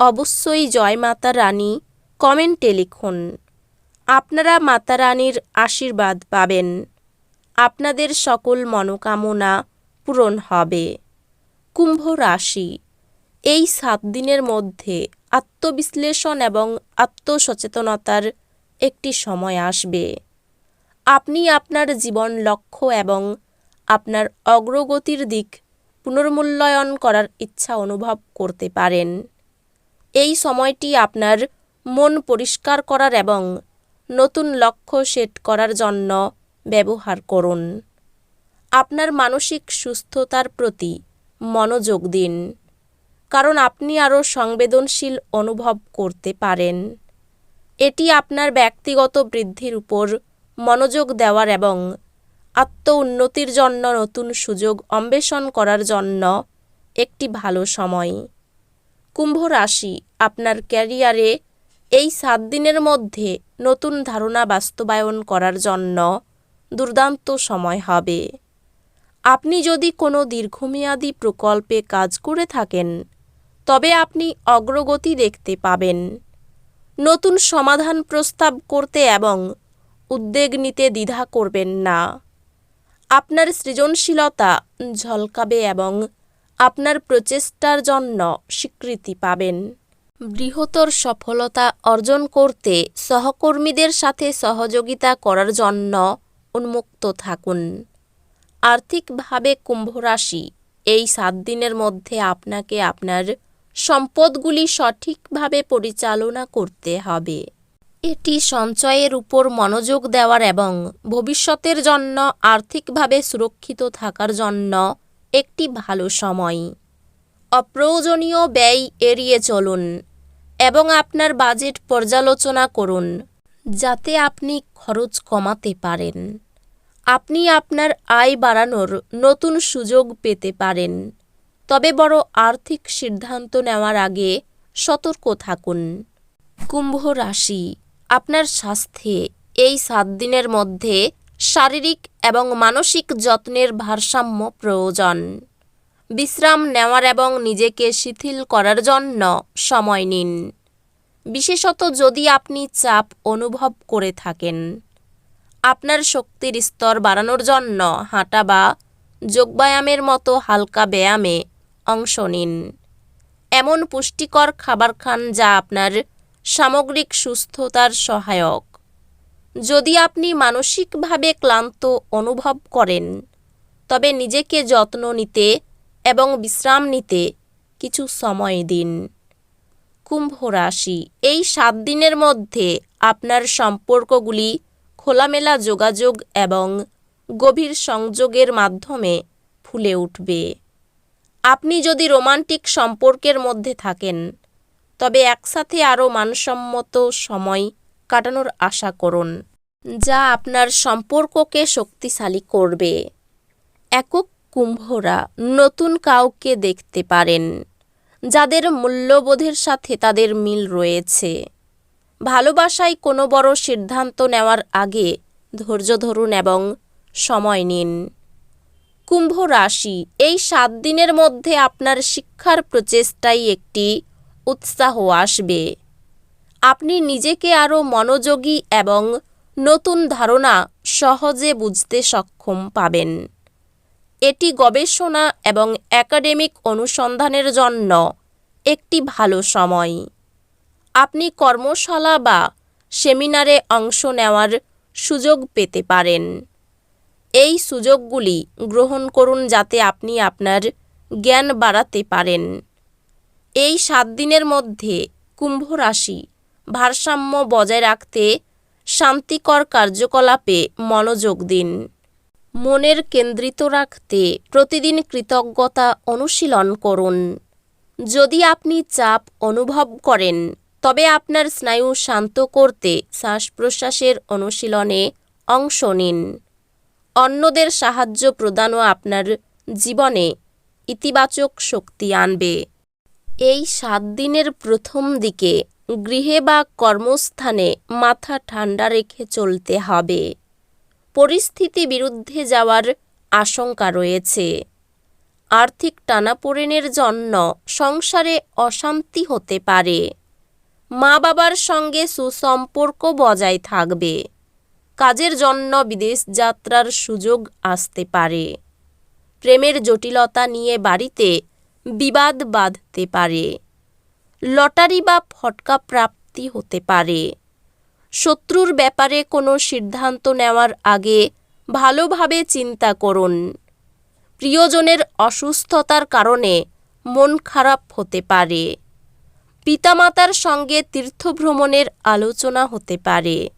অবশ্যই জয় মাতা রানী, কমেন্টে লিখুন। আপনারা মাতা রানীর আশীর্বাদ পাবেন। আপনাদের সকল মনোকামনা পূরণ হবে। কুম্ভ রাশি। এই সাত দিনের মধ্যে আত্মবিশ্লেষণ এবং আত্মসচেতনতার একটি সময় আসবে। আপনি আপনার জীবন লক্ষ্য এবং আপনার অগ্রগতির দিক পুনর্মূল্যায়ন করার ইচ্ছা অনুভব করতে পারেন। এই সময়টি আপনার মন পরিষ্কার করার এবং নতুন লক্ষ্য সেট করার জন্য ব্যবহার করুন। আপনার মানসিক সুস্থতার প্রতি মনোযোগ দিন, কারণ আপনি আরও সংবেদনশীল অনুভব করতে পারেন। এটি আপনার ব্যক্তিগত বৃদ্ধির উপর মনোযোগ দেওয়ার এবং আত্ম উন্নতির জন্য নতুন সুযোগ অন্বেষণ করার জন্য একটি ভালো সময়। কুম্ভ রাশি আপনার ক্যারিয়ারে এই সাত দিনের মধ্যে নতুন ধারণা বাস্তবায়ন করার জন্য দুর্দান্ত সময় হবে। আপনি যদি কোনো দীর্ঘমেয়াদী প্রকল্পে কাজ করে থাকেন, তবে আপনি অগ্রগতি দেখতে পাবেন। নতুন সমাধান প্রস্তাব করতে এবং উদ্যোগ নিতে দ্বিধা করবেন না। আপনার সৃজনশীলতা ঝলকাবে এবং আপনার প্রচেষ্টার জন্য স্বীকৃতি পাবেন। বৃহত্তর সফলতা অর্জন করতে সহকর্মীদের সাথে সহযোগিতা করার জন্য উন্মুক্ত থাকুন। আর্থিকভাবে কুম্ভ রাশি এই সাত দিনের মধ্যে আপনাকে আপনার সম্পদগুলি সঠিকভাবে পরিচালনা করতে হবে। এটি সঞ্চয়ের উপর মনোযোগ দেওয়ার এবং ভবিষ্যতের জন্য আর্থিকভাবে সুরক্ষিত থাকার জন্য একটি ভালো সময়। অপ্রয়োজনীয় ব্যয় এড়িয়ে চলুন এবং আপনার বাজেট পর্যালোচনা করুন, যাতে আপনি খরচ কমাতে পারেন। আপনি আপনার আয় বাড়ানোর নতুন সুযোগ পেতে পারেন। তবে বড় আর্থিক সিদ্ধান্ত নেওয়ার আগে সতর্ক থাকুন। কুম্ভ রাশি, আপনার স্বাস্থ্যে এই সাত দিনের মধ্যে শারীরিক এবং মানসিক যত্নের ভারসাম্য প্রয়োজন। বিশ্রাম নেওয়ার এবং নিজেকে শিথিল করার জন্য সময় নিন। বিশেষত যদি আপনি চাপ অনুভব করে থাকেন। আপনার শক্তির স্তর বাড়ানোর জন্য হাঁটা বা যোগব্যায়ামের মতো হালকা ব্যায়ামে অংশ নিন। এমন পুষ্টিকর খাবার খান যা আপনার সামগ্রিক সুস্থতার সহায়ক। যদি আপনি মানসিকভাবে ক্লান্ত অনুভব করেন, তবে নিজেকে যত্ন নিতে এবং বিশ্রাম নিতে কিছু সময় দিন। কুম্ভ রাশি, এই সাত দিনের মধ্যে আপনার সম্পর্কগুলি খোলামেলা যোগাযোগ এবং গভীর সংযোগের মাধ্যমে ফুলে উঠবে। আপনি যদি রোমান্টিক সম্পর্কের মধ্যে থাকেন, তবে একসাথে আরও মানসম্মত সময় কাটানোর আশা করুন। যা আপনার সম্পর্ককে শক্তিশালী করবে। একক কুম্ভরা নতুন কাউকে দেখতে পারেন, যাদের মূল্যবোধের সাথে তাদের মিল রয়েছে। ভালোবাসায় কোনো বড় সিদ্ধান্ত নেওয়ার আগে ধৈর্য ধরুন এবং সময় নিন। কুম্ভ রাশি, এই সাত দিনের মধ্যে আপনার শিক্ষার প্রচেষ্টাই একটি উৎসাহ আসবে। আপনি নিজেকে আরও মনোযোগী এবং নতুন ধারণা সহজে বুঝতে সক্ষম পাবেন। এটি গবেষণা এবং একাডেমিক অনুসন্ধানের জন্য একটি ভালো সময়। আপনি কর্মশালা বা সেমিনারে অংশ নেওয়ার সুযোগ পেতে পারেন। এই সুযোগগুলি গ্রহণ করুন যাতে আপনি আপনার জ্ঞান বাড়াতে পারেন। এই সাত দিনের মধ্যে কুম্ভ রাশি ভারসাম্য বজায় রাখতে শান্তিকর কার্যকলাপে মনোযোগ দিন। মনের কেন্দ্রিত রাখতে প্রতিদিন কৃতজ্ঞতা অনুশীলন করুন। যদি আপনি চাপ অনুভব করেন, তবে আপনার স্নায়ু শান্ত করতে শ্বাস প্রশ্বাসের অনুশীলনে অংশ নিন। অন্যদের সাহায্য প্রদানও আপনার জীবনে ইতিবাচক শক্তি আনবে। এই সাত দিনের প্রথম দিকে গৃহে বা কর্মস্থানে মাথা ঠান্ডা রেখে চলতে হবে। পরিস্থিতি বিরুদ্ধে যাওয়ার আশঙ্কা রয়েছে। আর্থিক টানাপোড়েনের জন্য সংসারে অশান্তি হতে পারে। মা বাবার সঙ্গে সুসম্পর্ক বজায় থাকবে। কাজের জন্য বিদেশ যাত্রার সুযোগ আসতে পারে। প্রেমের জটিলতা নিয়ে বাড়িতে বিবাদ বাঁধতে পারে। লটারি বা ফটকা প্রাপ্তি হতে পারে। শত্রুর ব্যাপারে কোনো সিদ্ধান্ত নেওয়ার আগে ভালোভাবে চিন্তা করুন। প্রিয়জনের অসুস্থতার কারণে মন খারাপ হতে পারে। পিতামাতার সঙ্গে তীর্থভ্রমণের আলোচনা হতে পারে।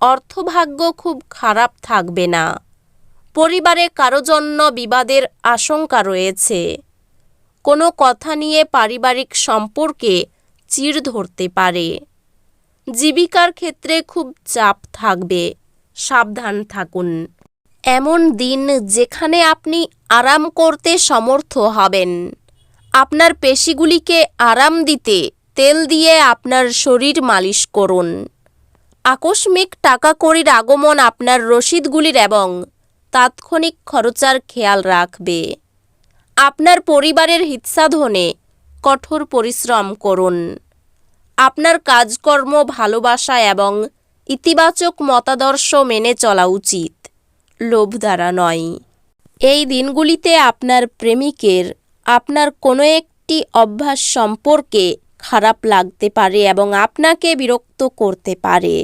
অর্থভাগ্য খুব খারাপ থাকবে না। পরিবারে কারও জন্য বিবাদের আশঙ্কা রয়েছে। কোনো কথা নিয়ে পারিবারিক সম্পর্কে চির ধরতে পারে। জীবিকার ক্ষেত্রে খুব চাপ থাকবে, সাবধান থাকুন। এমন দিন যেখানে আপনি আরাম করতে সমর্থ হবেন। আপনার পেশিগুলিকে আরাম দিতে তেল দিয়ে আপনার শরীর মালিশ করুন। আকস্মিক টাকা কড়ির আগমন আপনার রসিদগুলির এবং তাৎক্ষণিক খরচার খেয়াল রাখবে। আপনার পরিবারের হিতসাধনে কঠোর পরিশ্রম করুন। আপনার কাজকর্ম, ভালোবাসা এবং ইতিবাচক মতাদর্শ মেনে চলা উচিত। লোভ দ্বারা নয়। এই দিনগুলিতে আপনার প্রেমিকের আপনার কোনো একটি অভ্যাস সম্পর্কে খারাপ লাগতে পারে এবং আপনাকে বিরক্ত করতে পারে।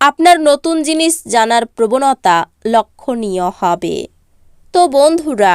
আপনার নতুন জিনিস জানার প্রবণতা লক্ষণীয় হবে। তো বন্ধুরা